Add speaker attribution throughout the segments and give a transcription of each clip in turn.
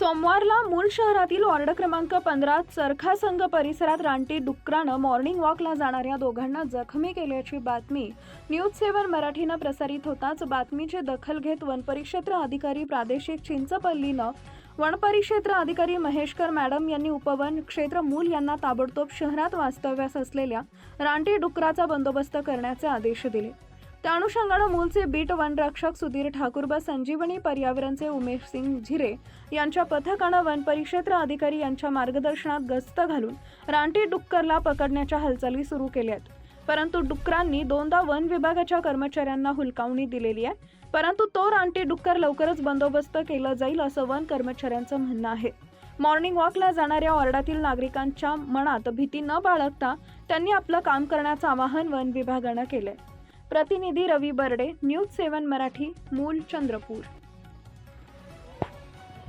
Speaker 1: सोमवारला मूल शहरातील वॉर्ड क्रमांक पंधरा चरखा संघ परिसरात रानटी डुकरानं मॉर्निंग वॉकला जाणाऱ्या दोघांना जखमी केल्याची बातमी. न्यूज सेवन मराठीनं प्रसारित होताच बातमीची दखल घेत वनपरिक्षेत्र अधिकारी प्रादेशिक चिंचपल्लीनं वनपरिक्षेत्र अधिकारी महेशकर मॅडम यांनी उपवन क्षेत्र मूल यांना ताबडतोब शहरात वास्तव्यास असलेल्या रानटी डुकराचा बंदोबस्त करण्याचे आदेश दिले. त्या अनुषंगानं मूलचे बीट वनरक्षक सुधीर ठाकूर व संजीवनी पर्यावरणचे उमेश सिंग झिरे यांच्या पथकानं वन परिक्षेत्र अधिकारी यांच्या मार्गदर्शनात गस्त घालून रानटी डुक्करला पकडण्याच्या हालचाली सुरू केल्या आहेत. परंतु डुक्करांनी दोनदा वन विभागाच्या कर्मचाऱ्यांना हुलकावणी दिलेली आहे. परंतु तो रानटी डुक्कर लवकरच बंदोबस्त केलं जाईल असं वन कर्मचाऱ्यांचं म्हणणं आहे. मॉर्निंग वॉकला जाणाऱ्या वॉर्डातील नागरिकांच्या मनात भीती न बाळगता त्यांनी आपलं काम करण्याचं आवाहन वन विभागानं केलंय. प्रतिनिधी रवी बर्डे न्यूज सेवन मराठी मूल चंद्रपूर.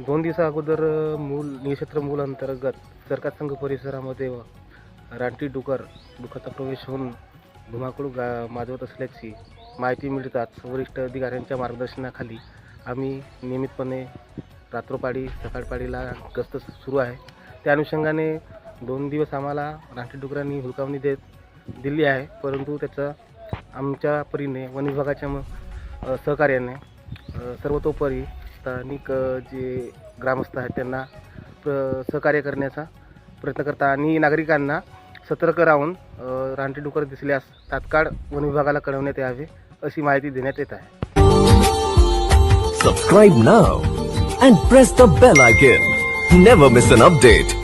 Speaker 2: दोन दिवसा अगोदर मूल निक्षेत्र मूल अंतर्गत सरकार संघ परिसरामध्ये व रानटी डुकर दुखाचा प्रवेश होऊन धुमाकूळ गा माजवत असल्याची माहिती मिळताच वरिष्ठ अधिकाऱ्यांच्या मार्गदर्शनाखाली आम्ही नियमितपणे रात्रोपाळी सकाळपाळीला गस्त सुरू आहे. त्या अनुषंगाने दोन दिवस आम्हाला रानटी डुकरांनी हुलकावणी देत दिली आहे परंतु त्याचं आमच्या परीने वन विभागाच्या सहकार्याने सर्वतोपरी स्थानिक जे ग्रामस्थ आहेत त्यांना प्र सहकार्य करण्याचा प्रयत्न करता आणि नागरिकांना सतर्क राहून अ, रानटी डुकर दिसल्यास तात्काळ वन विभागाला कळवण्यात यावे अशी माहिती देण्यात येत आहे.
Speaker 3: Subscribe now and press the bell icon never miss an update